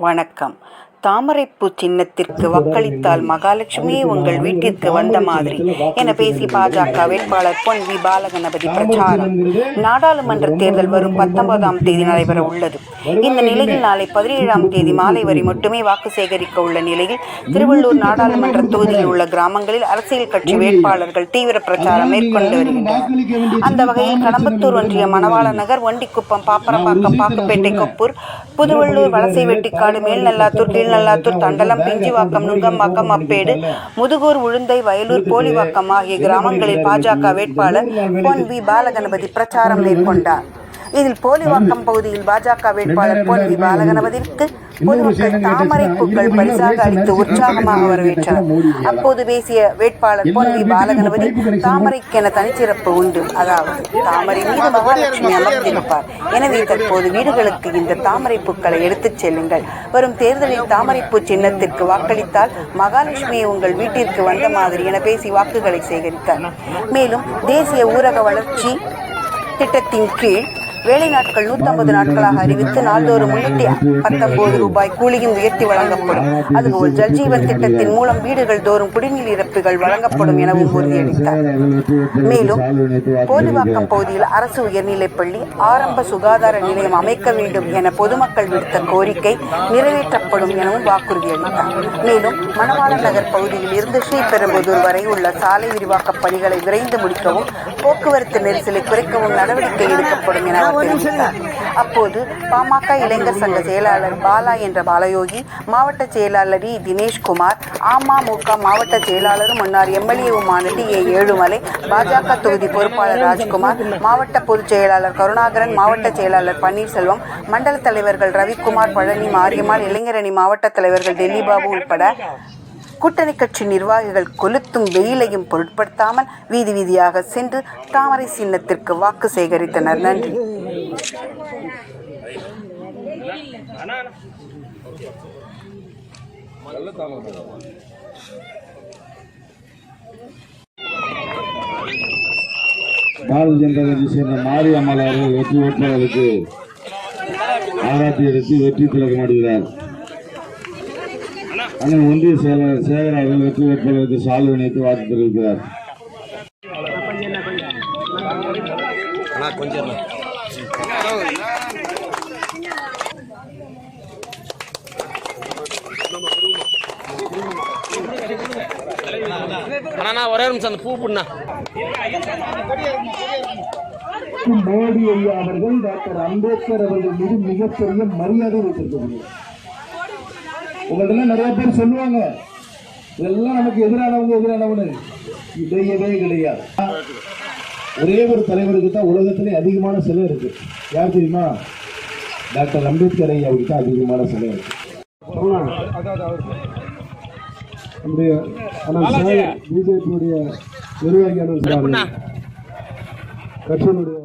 வணக்கம். தாமரைப்பூ சின்னத்திற்கு வாக்களித்தால் மகாலட்சுமியே உங்கள் வீட்டிற்கு வந்த மாதிரி என பேசி பாஜக வேட்பாளர் பொன் வி பாலகணபதி பிரச்சாரம். நாடாளுமன்ற தேர்தல் வரும் பத்தொன்பதாம் தேதி நடைபெற உள்ளது. இந்த நிலையில் நாளை பதினேழாம் தேதி மாலை வரை மட்டுமே வாக்கு சேகரிக்க உள்ள நிலையில் திருவள்ளூர் நாடாளுமன்ற தொகுதியில் உள்ள கிராமங்களில் அரசியல் கட்சி வேட்பாளர்கள் தீவிர பிரச்சாரம் மேற்கொண்டு வருகின்றனர். அந்த வகையில் கடம்பத்தூர் ஒன்றிய மணவாள நகர் வண்டிக்குப்பம் பாப்பரப்பாக்கம் பாக்குப்பேட்டை கொப்பூர் புதுவள்ளூர் வலசை வெட்டிக்காடு மேல்நல்லாத்தூர் தண்டலம் பிஞ்சிவாக்கம் நுங்கம்பாக்கம் அப்பேடு. முதுகூர் உளுந்தை வயலூர் போலிவாக்கம் ஆகிய கிராமங்களில் பாஜக வேட்பாளர் பொன் வி பாலகணபதி பிரச்சாரம் மேற்கொண்டார். இதில் போலிவாக்கம் பகுதியில் பாஜக வேட்பாளர் பொன் வி பாலகணபதிக்கு பொதுமக்கள் தாமரை பூக்கள் பரிசாக அளித்து உற்சாகமாக வரவேற்றனர் அப்போது பேசிய வேட்பாளர் பொன் வி பாலகணபதி தாமரைக்கென தனிச்சிறப்பு உண்டு. அதாவது தாமரை மீது மகாலட்சுமி அமர்ந்திருப்பார். எனவே தற்போது வீடுகளுக்கு இந்த தாமரை பூக்களை எடுத்துச் செல்லுங்கள். வரும் தேர்தலில் தாமரைப்பூ சின்னத்திற்கு வாக்களித்தால் மகாலட்சுமி உங்கள் வீட்டிற்கு வந்த மாதிரி என பேசி வாக்குகளை சேகரித்தார் மேலும் தேசிய ஊரக வளர்ச்சி திட்டத்தின் கீழ் வேலை நாட்கள் நூற்றம்பது நாட்களாக அறிவித்து நாள்தோறும் முன்னூற்றி பத்தொன்பது ரூபாய் கூலியும் உயர்த்தி வழங்கப்படும். அதுபோல் ஜல்ஜீவன் திட்டத்தின் மூலம் வீடுகள் தோறும் குடிநீர் இறப்புகள் வழங்கப்படும் எனவும் உறுதியளித்தார். மேலும் போதுவாக்கம் பகுதியில் அரசு உயர்நிலைப்பள்ளி ஆரம்ப சுகாதார நிலையம் அமைக்க வேண்டும் என பொதுமக்கள் விடுத்த கோரிக்கை நிறைவேற்றப்படும் எனவும் வாக்குறுதியளித்தார். மேலும் மணவாள நகர் பகுதியில் இருந்து ஸ்ரீபெரும்புதூர் வரை உள்ள சாலை விரிவாக்கப் பணிகளை விரைந்து முடிக்கவும் போக்குவரத்து நெரிசலை குறைக்கவும் நடவடிக்கை எடுக்கப்படும் என அப்போது பாமக இளைஞர் சங்க செயலாளர் பாலா என்ற பாலயோகி மாவட்ட செயலாளர் இ தினேஷ்குமார் அமமுக மாவட்ட செயலாளரும் முன்னாள் எம்எல்ஏவுமான டி ஏ ஏழுமலை பாஜக தொகுதி பொறுப்பாளர் ராஜ்குமார் மாவட்ட பொதுச் செயலாளர் கருணாகரன் மாவட்ட செயலாளர் பன்னீர்செல்வம் மண்டல தலைவர்கள் ரவிக்குமார் பழனி மாரியம்மாள் இளைஞரணி மாவட்ட தலைவர்கள் டெல்லி பாபு உட்பட கூட்டணி கட்சி நிர்வாகிகள் கொளுத்தும் வெயிலையும் பொருட்படுத்தாமல் வீதி வீதியாக சென்று தாமரை சின்னத்திற்கு வாக்கு சேகரித்தனர். நன்றி. பாரதிய ஜனதா கட்சி சேர்ந்த மாரியம்மாள் அவர்கள் வெற்றி வேட்பாளருக்கு ஆராய்ச்சி எடுத்து வெற்றி திலகம் அடைகிறார் அண்ணன் ஒன்றிய செயலாளர் சேகர் அவர்கள் வெற்றி வேட்பாளருக்கு சால்வை இணைத்து வாழ்த்து தெரிவிக்கிறார். கொஞ்சம் அண்ணா ஒரே நிமிஷம் அந்த பூ புண்ணா. மோடி ஐயா அவர்கள் டாக்டர் அம்பேத்கர் அவர்கள் மீது மிகப்பெரிய மரியாதை வைத்திருக்கிறார்கள் உங்கள்ட்ட நிறைய பேர் சொல்லுவாங்க. இதெல்லாம் நமக்கு எதிரானவங்க எதிரானவனு. இடையவே கிடையாது. ஒரே ஒரு தலைவருக்கு தான் உலகத்திலே அதிகமான சிலை இருக்கு. யார் தெரியுமா? டாக்டர் அம்பேத்கர் ஐயாவுக்கு தான் அதிகமான சிலை இருக்கு. நம்முடைய பிஜேபியுடைய நிர்வாகியான கட்சியினுடைய